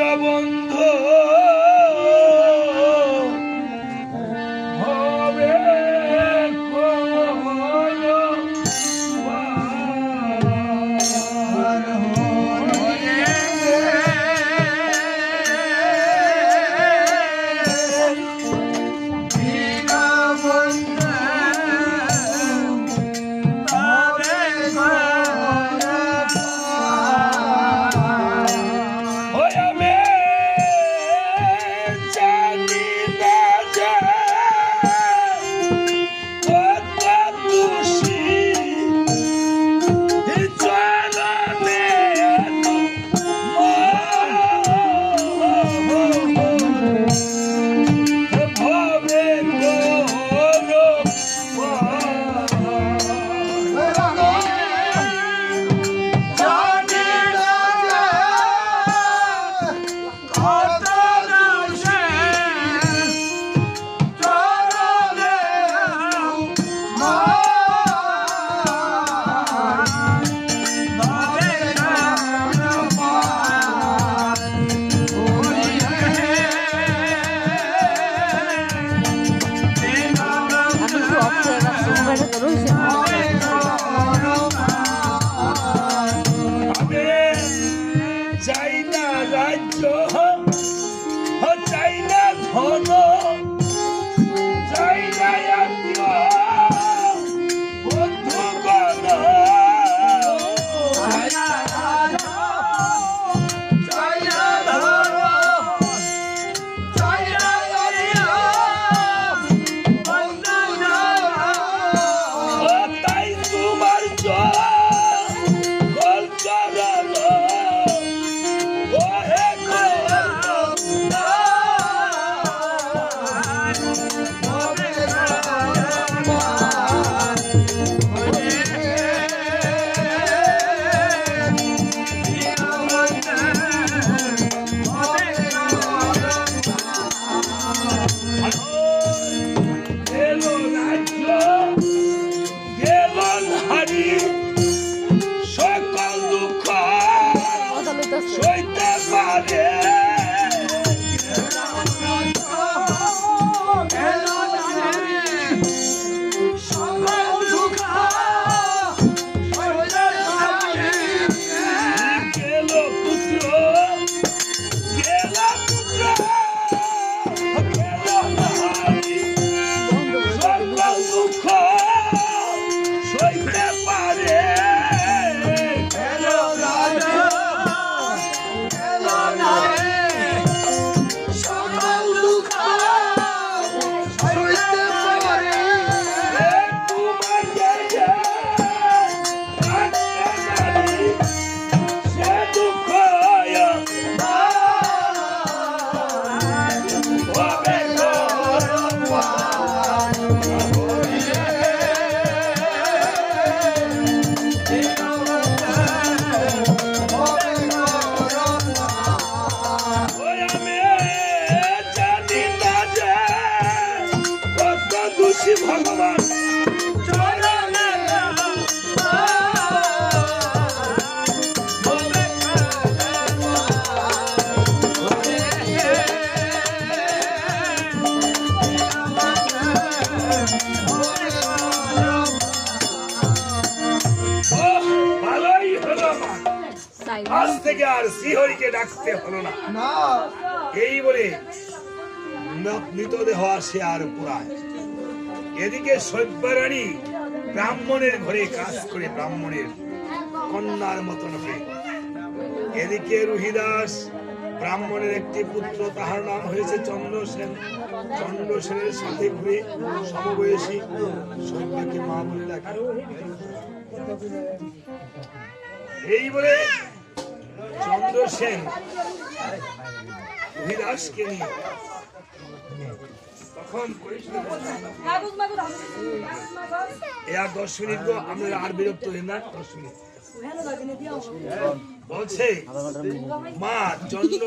বৃন্দাবন છે સુંગર કરું છું. Bye. আজ থেকে আর শ্রীহরিকে ডাকতে হলো না। এই বলে মৃতদেহ আসে আর পুরায় এদিকে সভ্যরানী ব্রাহ্মণের ঘরে কাজ করে ব্রাহ্মণের কন্যার মতন হয়ে। এদিকে রুহিদাস ব্রাহ্মণের একটি পুত্র, তাহার নাম হয়েছে চন্দ্রসেন চন্দ্রসেনের সাথে ঘুরে সমবয়সী সভ্যকে মা বলে ডাকে। এই বলে চন্দ্রসেন রুহিদাসকে নিয়ে এ আর বিরক্ত হলেন না। দশ মিনিট। বলছে মা চন্দ্র